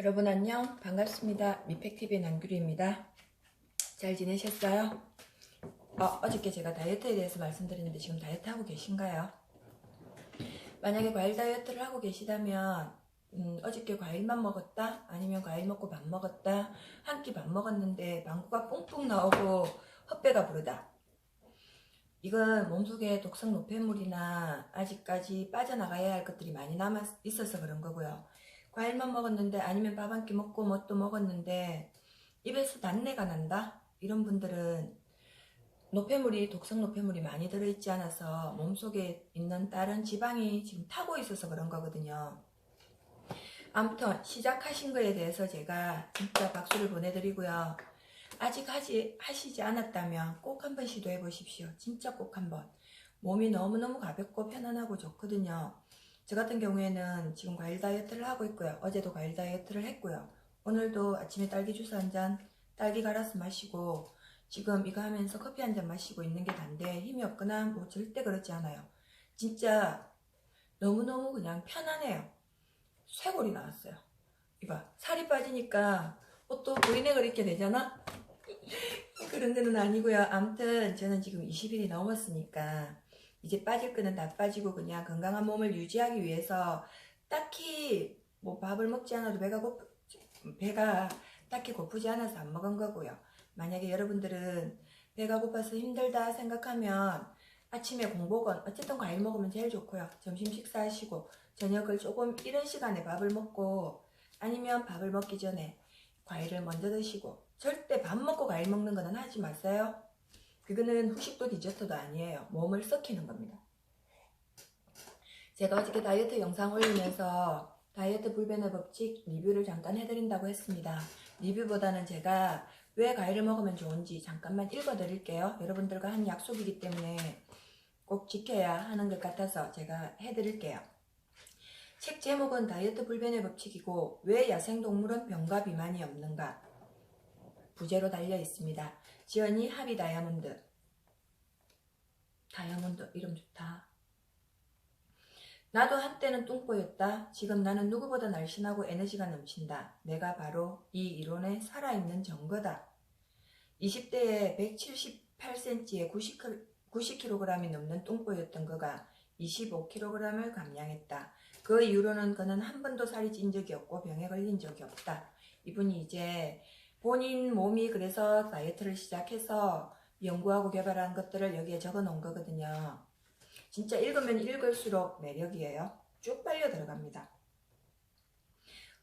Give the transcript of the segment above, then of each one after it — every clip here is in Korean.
여러분 안녕. 반갑습니다. 미팩TV의 남규리입니다. 잘 지내셨어요? 어, 어저께 제가 다이어트에 대해서 말씀드렸는데 지금 다이어트 하고 계신가요? 만약에 과일 다이어트를 하고 계시다면 음, 어저께 과일만 먹었다? 아니면 과일 먹고 밥 먹었다? 한 끼 밥 먹었는데 방구가 뿡뿡 나오고 헛배가 부르다. 이건 몸속에 독성 노폐물이나 아직까지 빠져나가야 할 것들이 많이 남아 있어서 그런 거고요 과일만 먹었는데 아니면 밥 한 끼 먹고 뭐 또 먹었는데 입에서 단내가 난다? 이런 분들은 노폐물이 독성 노폐물이 많이 들어있지 않아서 몸속에 있는 다른 지방이 지금 타고 있어서 그런 거거든요. 아무튼 시작하신 거에 대해서 제가 진짜 박수를 보내드리고요. 아직 하지, 하시지 않았다면 꼭 한번 시도해 보십시오. 진짜 꼭 한번. 몸이 너무너무 가볍고 편안하고 좋거든요. 저 같은 경우에는 지금 과일 다이어트를 하고 있고요. 어제도 과일 다이어트를 했고요. 오늘도 아침에 딸기 주스 한 잔, 딸기 갈아서 마시고 지금 이거 하면서 커피 한 잔 마시고 있는 게 단데 힘이 없거나 뭐 절대 그렇지 않아요. 진짜 너무너무 그냥 편안해요. 쇄골이 나왔어요. 이봐 살이 빠지니까 옷도 보이넥을 입게 되잖아? 그런 데는 아니고요. 아무튼 저는 지금 20일이 넘었으니까 이제 빠질 거는 다 빠지고 그냥 건강한 몸을 유지하기 위해서 딱히 뭐 밥을 먹지 않아도 배가 고프 배가 딱히 고프지 않아서 안 먹은 거고요. 만약에 여러분들은 배가 고파서 힘들다 생각하면 아침에 공복은 어쨌든 과일 먹으면 제일 좋고요. 점심 식사하시고 저녁을 조금 이른 시간에 밥을 먹고 아니면 밥을 먹기 전에 과일을 먼저 드시고 절대 밥 먹고 과일 먹는 거는 하지 마세요. 그거는 후식도 디저트도 아니에요. 몸을 썩히는 겁니다. 제가 어저께 다이어트 영상 올리면서 다이어트 불변의 법칙 리뷰를 잠깐 해드린다고 했습니다. 리뷰보다는 제가 왜 과일을 먹으면 좋은지 잠깐만 읽어드릴게요. 여러분들과 한 약속이기 때문에 꼭 지켜야 하는 것 같아서 제가 해드릴게요. 책 제목은 다이어트 불변의 법칙이고 왜 야생동물은 병과 비만이 없는가 부제로 달려 있습니다. 지연이 하비 다이아몬드 다이아몬드 이름 좋다. 나도 한때는 뚱보였다. 지금 나는 누구보다 날씬하고 에너지가 넘친다. 내가 바로 이 이론의 살아있는 증거다. 20대에 178cm에 90, 90kg이 넘는 뚱보였던 그가 25kg을 감량했다. 그 이후로는 그는 한 번도 살이 찐 적이 없고 병에 걸린 적이 없다. 이분이 이제 본인 몸이 그래서 다이어트를 시작해서 연구하고 개발한 것들을 여기에 적어 놓은 거거든요. 진짜 읽으면 읽을수록 매력이에요. 쭉 빨려 들어갑니다.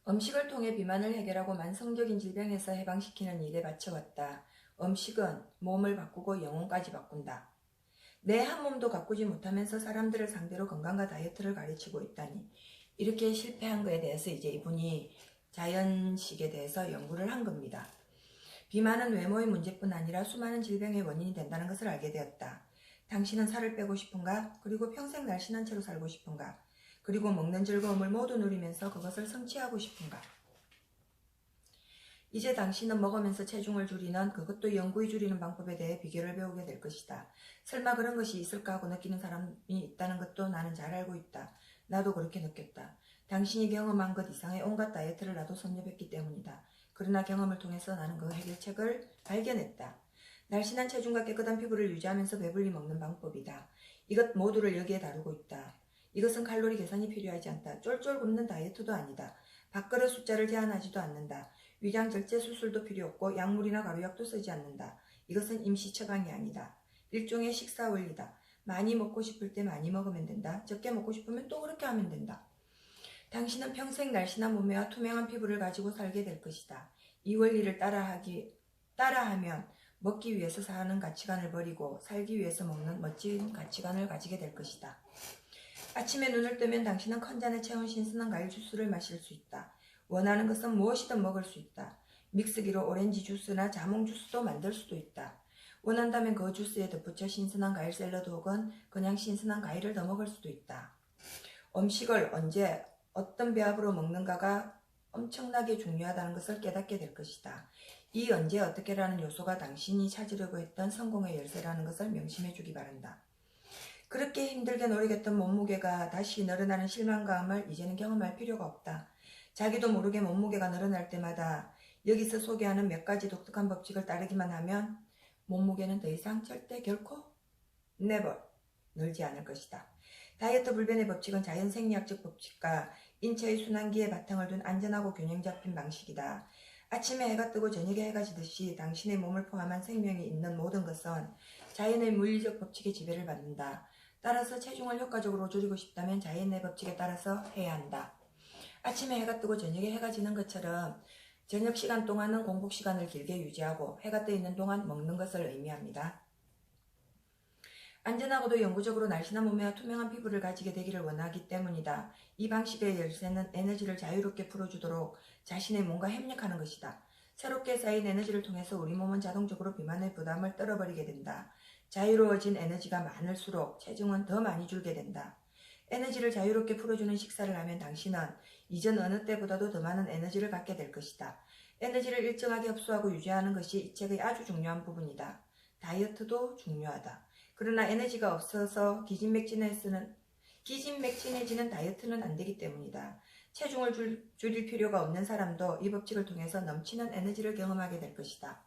음식을 통해 비만을 해결하고 만성적인 질병에서 해방시키는 일에 바쳐왔다. 음식은 몸을 바꾸고 영혼까지 바꾼다. 내 한 몸도 가꾸지 못하면서 사람들을 상대로 건강과 다이어트를 가르치고 있다니. 이렇게 실패한 거에 대해서 이제 이분이 자연식에 대해서 연구를 한 겁니다. 비만은 외모의 문제뿐 아니라 수많은 질병의 원인이 된다는 것을 알게 되었다. 당신은 살을 빼고 싶은가? 그리고 평생 날씬한 채로 살고 싶은가? 그리고 먹는 즐거움을 모두 누리면서 그것을 성취하고 싶은가? 이제 당신은 먹으면서 체중을 줄이는 그것도 영구히 줄이는 방법에 대해 비결을 배우게 될 것이다. 설마 그런 것이 있을까 하고 느끼는 사람이 있다는 것도 나는 잘 알고 있다. 나도 그렇게 느꼈다. 당신이 경험한 것 이상의 온갖 다이어트를 나도 섭렵했기 때문이다. 그러나 경험을 통해서 나는 그 해결책을 발견했다. 날씬한 체중과 깨끗한 피부를 유지하면서 배불리 먹는 방법이다. 이것 모두를 여기에 다루고 있다. 이것은 칼로리 계산이 필요하지 않다. 쫄쫄 굶는 다이어트도 아니다. 밥그릇 숫자를 제한하지도 않는다. 위장 절제 수술도 필요 없고 약물이나 가루약도 쓰지 않는다. 이것은 임시 처방이 아니다. 일종의 식사 원리다. 많이 먹고 싶을 때 많이 먹으면 된다. 적게 먹고 싶으면 또 그렇게 하면 된다. 당신은 평생 날씬한 몸매와 투명한 피부를 가지고 살게 될 것이다. 이 원리를 따라하기, 따라하면 먹기 위해서 사는 가치관을 버리고 살기 위해서 먹는 멋진 가치관을 가지게 될 것이다. 아침에 눈을 뜨면 당신은 컨잔에 채운 신선한 과일 주스를 마실 수 있다. 원하는 것은 무엇이든 먹을 수 있다. 믹스기로 오렌지 주스나 자몽 주스도 만들 수도 있다. 원한다면 그 주스에 덧붙여 신선한 과일 샐러드 혹은 그냥 신선한 과일을 더 먹을 수도 있다. 음식을 언제 어떤 배합으로 먹는가가 엄청나게 중요하다는 것을 깨닫게 될 것이다. 이 언제 어떻게라는 요소가 당신이 찾으려고 했던 성공의 열쇠라는 것을 명심해 주기 바란다. 그렇게 힘들게 노력했던 몸무게가 다시 늘어나는 실망감을 이제는 경험할 필요가 없다. 자기도 모르게 몸무게가 늘어날 때마다 여기서 소개하는 몇 가지 독특한 법칙을 따르기만 하면 몸무게는 더 이상 절대 결코 never 늘지 않을 것이다. 다이어트 불변의 법칙은 자연 생리학적 법칙과 인체의 순환기에 바탕을 둔 안전하고 균형 잡힌 방식이다. 아침에 해가 뜨고 저녁에 해가 지듯이 당신의 몸을 포함한 생명이 있는 모든 것은 자연의 물리적 법칙에 지배를 받는다. 따라서 체중을 효과적으로 줄이고 싶다면 자연의 법칙에 따라서 해야 한다. 아침에 해가 뜨고 저녁에 해가 지는 것처럼 저녁 시간 동안은 공복 시간을 길게 유지하고 해가 떠 있는 동안 먹는 것을 의미합니다. 안전하고도 영구적으로 날씬한 몸매와 투명한 피부를 가지게 되기를 원하기 때문이다. 이 방식의 열쇠는 에너지를 자유롭게 풀어주도록 자신의 몸과 협력하는 것이다. 새롭게 쌓인 에너지를 통해서 우리 몸은 자동적으로 비만의 부담을 떨어버리게 된다. 자유로워진 에너지가 많을수록 체중은 더 많이 줄게 된다. 에너지를 자유롭게 풀어주는 식사를 하면 당신은 이전 어느 때보다도 더 많은 에너지를 갖게 될 것이다. 에너지를 일정하게 흡수하고 유지하는 것이 이 책의 아주 중요한 부분이다. 다이어트도 중요하다. 그러나 에너지가 없어서 기진맥진해지는 기진맥진해지는 다이어트는 안 되기 때문이다. 체중을 줄, 줄일 필요가 없는 사람도 이 법칙을 통해서 넘치는 에너지를 경험하게 될 것이다.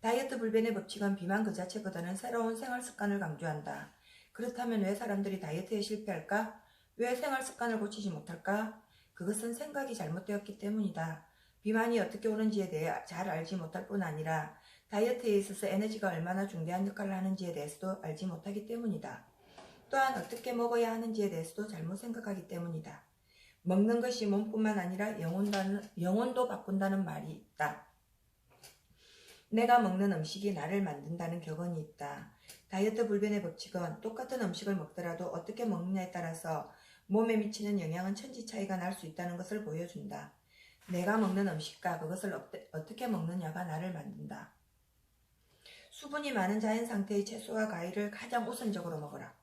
다이어트 불변의 법칙은 비만 그 자체보다는 새로운 생활 습관을 강조한다. 그렇다면 왜 사람들이 다이어트에 실패할까? 왜 생활 습관을 고치지 못할까? 그것은 생각이 잘못되었기 때문이다. 비만이 어떻게 오는지에 대해 잘 알지 못할 뿐 아니라 다이어트에 있어서 에너지가 얼마나 중대한 역할을 하는지에 대해서도 알지 못하기 때문이다. 또한 어떻게 먹어야 하는지에 대해서도 잘못 생각하기 때문이다. 먹는 것이 몸뿐만 아니라 영혼도, 영혼도 바꾼다는 말이 있다. 내가 먹는 음식이 나를 만든다는 격언이 있다. 다이어트 불변의 법칙은 똑같은 음식을 먹더라도 어떻게 먹느냐에 따라서 몸에 미치는 영향은 천지 차이가 날 수 있다는 것을 보여준다. 내가 먹는 음식과 그것을 어떻게 먹느냐가 나를 만든다. 수분이 많은 자연 상태의 채소와 과일을 가장 우선적으로 먹어라.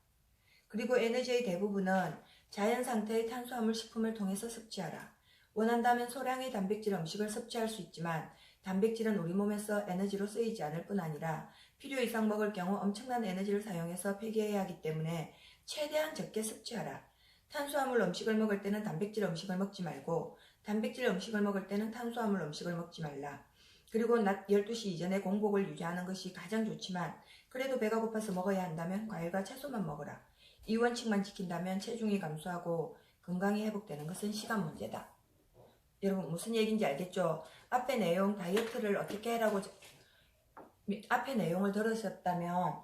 그리고 에너지의 대부분은 자연 상태의 탄수화물 식품을 통해서 섭취하라. 원한다면 소량의 단백질 음식을 섭취할 수 있지만 단백질은 우리 몸에서 에너지로 쓰이지 않을 뿐 아니라 필요 이상 먹을 경우 엄청난 에너지를 사용해서 폐기해야 하기 때문에 최대한 적게 섭취하라. 탄수화물 음식을 먹을 때는 단백질 음식을 먹지 말고 단백질 음식을 먹을 때는 탄수화물 음식을 먹지 말라. 그리고 낮 12시 이전에 공복을 유지하는 것이 가장 좋지만 그래도 배가 고파서 먹어야 한다면 과일과 채소만 먹어라. 이 원칙만 지킨다면 체중이 감소하고 건강이 회복되는 것은 시간 문제다. 여러분 무슨 얘기인지 알겠죠? 앞에 내용 다이어트를 어떻게 해라고 앞에 내용을 들으셨다면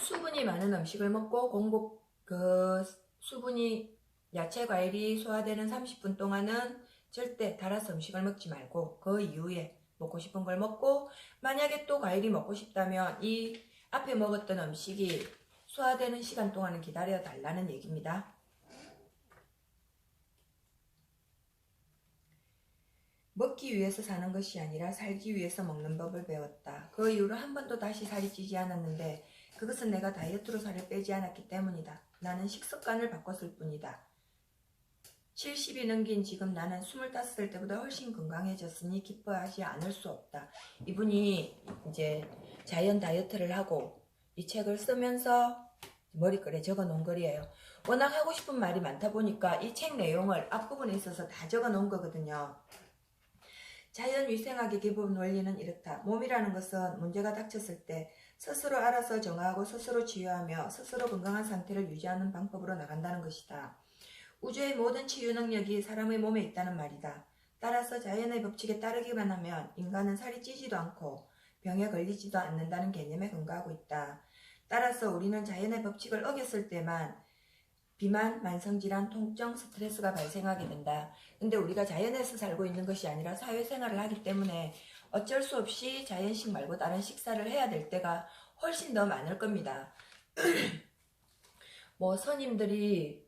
수분이 많은 음식을 먹고 공복 그 수분이 야채 과일이 소화되는 30분 동안은 절대 달아서 음식을 먹지 말고 그 이후에 먹고 싶은 걸 먹고 만약에 또 과일이 먹고 싶다면 이 앞에 먹었던 음식이 소화되는 시간 동안은 기다려 달라는 얘기입니다. 먹기 위해서 사는 것이 아니라 살기 위해서 먹는 법을 배웠다. 그 이후로 한 번도 다시 살이 찌지 않았는데 그것은 내가 다이어트로 살을 빼지 않았기 때문이다. 나는 식습관을 바꿨을 뿐이다. 70이 넘긴 지금 나는 25살 때보다 훨씬 건강해졌으니 기뻐하지 않을 수 없다. 이분이 이제 자연 다이어트를 하고 이 책을 쓰면서 머리글에 적어 놓은 글이에요. 워낙 하고 싶은 말이 많다 보니까 이 책 내용을 앞부분에 있어서 다 적어 놓은 거거든요. 자연위생학의 기본 원리는 이렇다. 몸이라는 것은 문제가 닥쳤을 때 스스로 알아서 정하고 스스로 치유하며 스스로 건강한 상태를 유지하는 방법으로 나간다는 것이다. 우주의 모든 치유 능력이 사람의 몸에 있다는 말이다. 따라서 자연의 법칙에 따르기만 하면 인간은 살이 찌지도 않고 병에 걸리지도 않는다는 개념에 근거하고 있다. 따라서 우리는 자연의 법칙을 어겼을 때만 비만, 만성질환, 통증, 스트레스가 발생하게 된다. 근데 우리가 자연에서 살고 있는 것이 아니라 사회생활을 하기 때문에 어쩔 수 없이 자연식 말고 다른 식사를 해야 될 때가 훨씬 더 많을 겁니다. 뭐 선임들이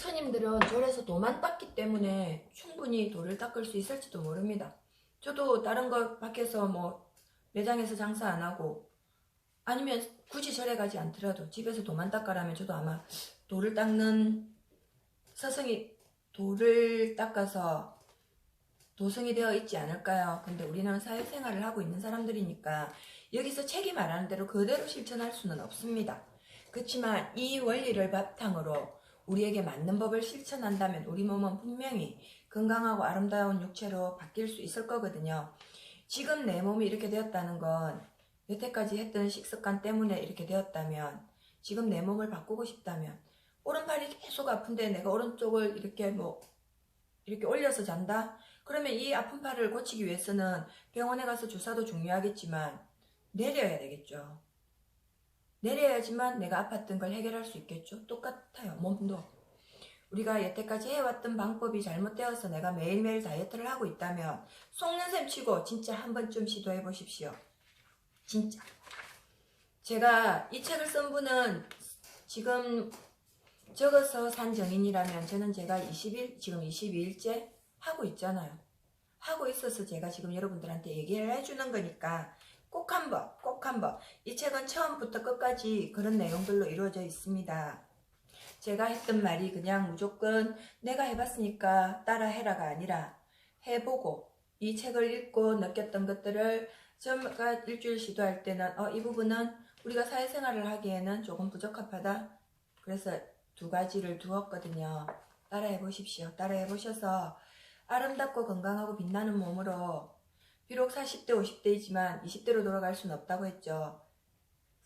선임들은 절에서 도만 닦기 때문에 충분히 돌을 닦을 수 있을지도 모릅니다. 저도 다른 거 밖에서 뭐 매장에서 장사 안 하고 아니면 굳이 절에 가지 않더라도 집에서 도만 닦아라면 저도 아마 돌을 닦는 서성이 돌을 닦아서 도성이 되어 있지 않을까요? 근데 우리는 사회생활을 하고 있는 사람들이니까 여기서 책이 말하는 대로 그대로 실천할 수는 없습니다. 그렇지만 이 원리를 바탕으로 우리에게 맞는 법을 실천한다면 우리 몸은 분명히 건강하고 아름다운 육체로 바뀔 수 있을 거거든요. 지금 내 몸이 이렇게 되었다는 건 여태까지 했던 식습관 때문에 이렇게 되었다면 지금 내 몸을 바꾸고 싶다면 오른팔이 계속 아픈데 내가 오른쪽을 이렇게 뭐 이렇게 올려서 잔다? 그러면 이 아픈 팔을 고치기 위해서는 병원에 가서 주사도 중요하겠지만 내려야 되겠죠. 내려야지만 내가 아팠던 걸 해결할 수 있겠죠. 똑같아요. 몸도. 우리가 여태까지 해왔던 방법이 잘못되어서 내가 매일매일 다이어트를 하고 있다면 속는 셈 치고 진짜 한 번쯤 시도해 보십시오. 진짜. 제가 이 책을 쓴 분은 지금 적어서 산 정인이라면 저는 제가 20일, 지금 22일째 하고 있잖아요. 하고 있어서 제가 지금 여러분들한테 얘기를 해주는 거니까 꼭 한번, 꼭 한번. 이 책은 처음부터 끝까지 그런 내용들로 이루어져 있습니다. 제가 했던 말이 그냥 무조건 내가 해봤으니까 따라해라가 아니라 해보고 이 책을 읽고 느꼈던 것들을 제가 일주일 시도할 때는 어, 이 부분은 우리가 사회생활을 하기에는 조금 부적합하다. 그래서 두 가지를 두었거든요. 따라해 보십시오. 따라해 보셔서 아름답고 건강하고 빛나는 몸으로 비록 40대, 50대이지만 20대로 돌아갈 수는 없다고 했죠.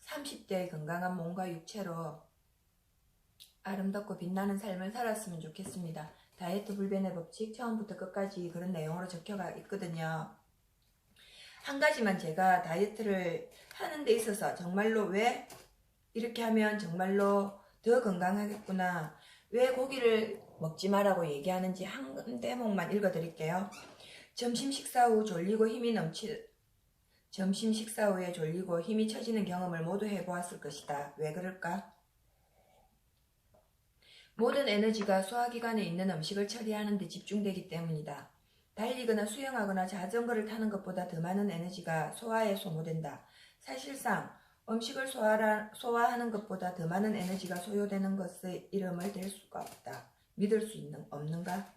30대의 건강한 몸과 육체로 아름답고 빛나는 삶을 살았으면 좋겠습니다. 다이어트 불변의 법칙 처음부터 끝까지 그런 내용으로 적혀가 있거든요. 한 가지만 제가 다이어트를 하는 데 있어서 정말로 왜 이렇게 하면 정말로 더 건강하겠구나. 왜 고기를 먹지 마라고 얘기하는지 한 대목만 읽어드릴게요. 점심 식사 후 졸리고 힘이 넘치 점심 식사 후에 졸리고 힘이 처지는 경험을 모두 해보았을 것이다. 왜 그럴까? 모든 에너지가 소화기관에 있는 음식을 처리하는 데 집중되기 때문이다. 달리거나 수영하거나 자전거를 타는 것보다 더 많은 에너지가 소화에 소모된다. 사실상 음식을 소화라, 소화하는 것보다 더 많은 에너지가 소요되는 것의 이름을 댈 수가 없다. 믿을 수 있는, 없는가?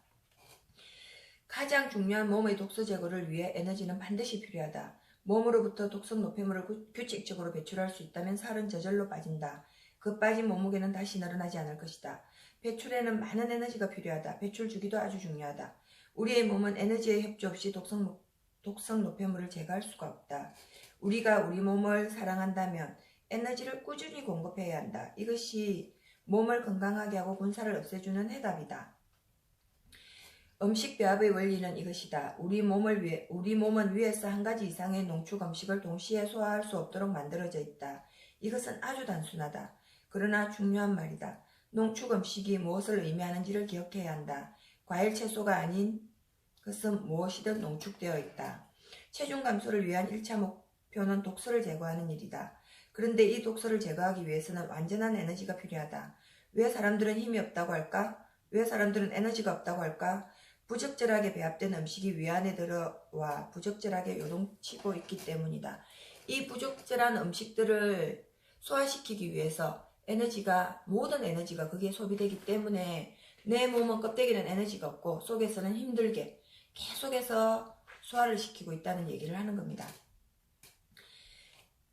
가장 중요한 몸의 독소 제거를 위해 에너지는 반드시 필요하다. 몸으로부터 독성 노폐물을 구- 규칙적으로 배출할 수 있다면 살은 저절로 빠진다. 그 빠진 몸무게는 다시 늘어나지 않을 것이다. 배출에는 많은 에너지가 필요하다. 배출 주기도 아주 중요하다. 우리의 몸은 에너지의 협조 없이 독성, 노- 독성 노폐물을 제거할 수가 없다. 우리가 우리 몸을 사랑한다면 에너지를 꾸준히 공급해야 한다. 이것이 몸을 건강하게 하고 군사를 없애주는 해답이다. 음식 배합의 원리는 이것이다. 우리 몸을 위해 우리 몸은 위에서 한 가지 이상의 농축 음식을 동시에 소화할 수 없도록 만들어져 있다. 이것은 아주 단순하다. 그러나 중요한 말이다. 농축 음식이 무엇을 의미하는지를 기억해야 한다. 과일 채소가 아닌 것은 무엇이든 농축되어 있다. 체중 감소를 위한 1차 목표는 독소를 제거하는 일이다. 그런데 이 독소를 제거하기 위해서는 완전한 에너지가 필요하다. 왜 사람들은 힘이 없다고 할까? 왜 사람들은 에너지가 없다고 할까? 부적절하게 배합된 음식이 위 안에 들어와 부적절하게 요동치고 있기 때문이다. 이 부적절한 음식들을 소화시키기 위해서 에너지가 모든 에너지가 거기에 소비되기 때문에 내 몸은 껍데기는 에너지가 없고 속에서는 힘들게 계속해서 소화를 시키고 있다는 얘기를 하는 겁니다.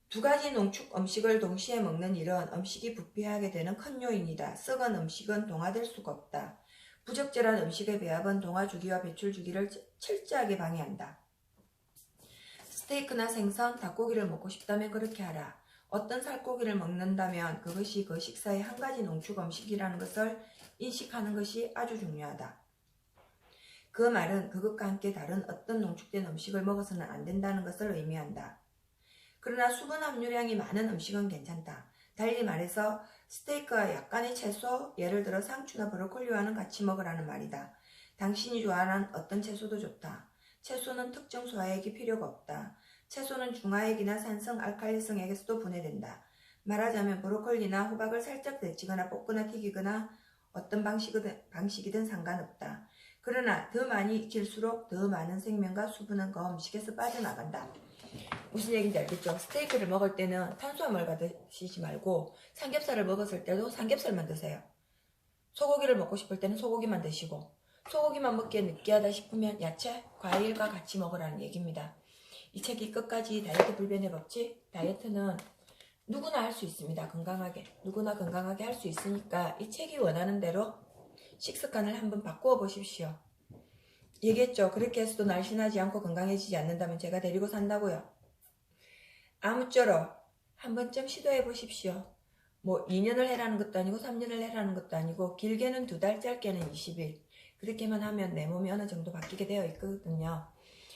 두 가지 농축 음식을 동시에 먹는 일은 음식이 부패하게 되는 큰 요인이다. 썩은 음식은 동화될 수가 없다. 부적절한 음식의 배합은 동화 주기와 배출 주기를 철저하게 방해한다. 스테이크나 생선, 닭고기를 먹고 싶다면 그렇게 하라. 어떤 살코기를 먹는다면 그것이 그 식사의 한 가지 농축 음식이라는 것을 인식하는 것이 아주 중요하다. 그 말은 그것과 함께 다른 어떤 농축된 음식을 먹어서는 안 된다는 것을 의미한다. 그러나 수분 함유량이 많은 음식은 괜찮다. 달리 말해서 스테이크와 약간의 채소, 예를 들어 상추나 브로콜리와는 같이 먹으라는 말이다. 당신이 좋아하는 어떤 채소도 좋다. 채소는 특정 소화액이 필요가 없다. 채소는 중화액이나 산성, 알칼리성액에서도 분해된다. 말하자면 브로콜리나 호박을 살짝 데치거나 볶거나 튀기거나 어떤 방식이든, 방식이든 상관없다. 그러나 더 많이 익힐수록 더 많은 생명과 수분은 그 음식에서 빠져나간다. 무슨 얘기인지 알겠죠? 스테이크를 먹을 때는 탄수화물과 드시지 말고 삼겹살을 먹었을 때도 삼겹살만 드세요. 소고기를 먹고 싶을 때는 소고기만 드시고 소고기만 먹기에 느끼하다 싶으면 야채, 과일과 같이 먹으라는 얘기입니다. 이 책이 끝까지 다이어트 불변의 법칙, 다이어트는 누구나 할 수 있습니다. 건강하게. 누구나 건강하게 할 수 있으니까 이 책이 원하는 대로 식습관을 한번 바꾸어 보십시오. 얘기했죠. 그렇게 해서도 날씬하지 않고 건강해지지 않는다면 제가 데리고 산다고요. 아무쪼록 한 번쯤 시도해 보십시오. 뭐 2년을 해라는 것도 아니고 3년을 해라는 것도 아니고 길게는 두 달, 짧게는 20일. 그렇게만 하면 내 몸이 어느 정도 바뀌게 되어 있거든요.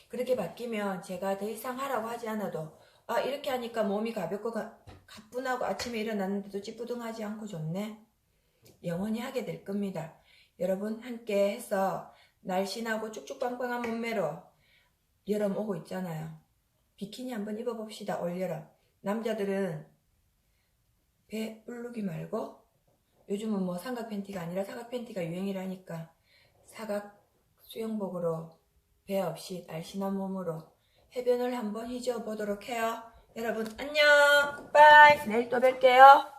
그렇게 바뀌면 제가 더 이상 하라고 하지 않아도 아 이렇게 하니까 몸이 가볍고 가, 가뿐하고 아침에 일어났는데도 찌뿌둥하지 않고 좋네. 영원히 하게 될 겁니다. 여러분 함께 해서 날씬하고 쭉쭉 빵빵한 몸매로 여름 오고 있잖아요. 비키니 한번 입어봅시다. 올여름. 남자들은 배 울르기 말고 요즘은 뭐 삼각 팬티가 아니라 사각 팬티가 유행이라니까 사각 수영복으로 배 없이 날씬한 몸으로 해변을 한번 휘저어 보도록 해요. 여러분 안녕. 굿바이. 내일 또 뵐게요.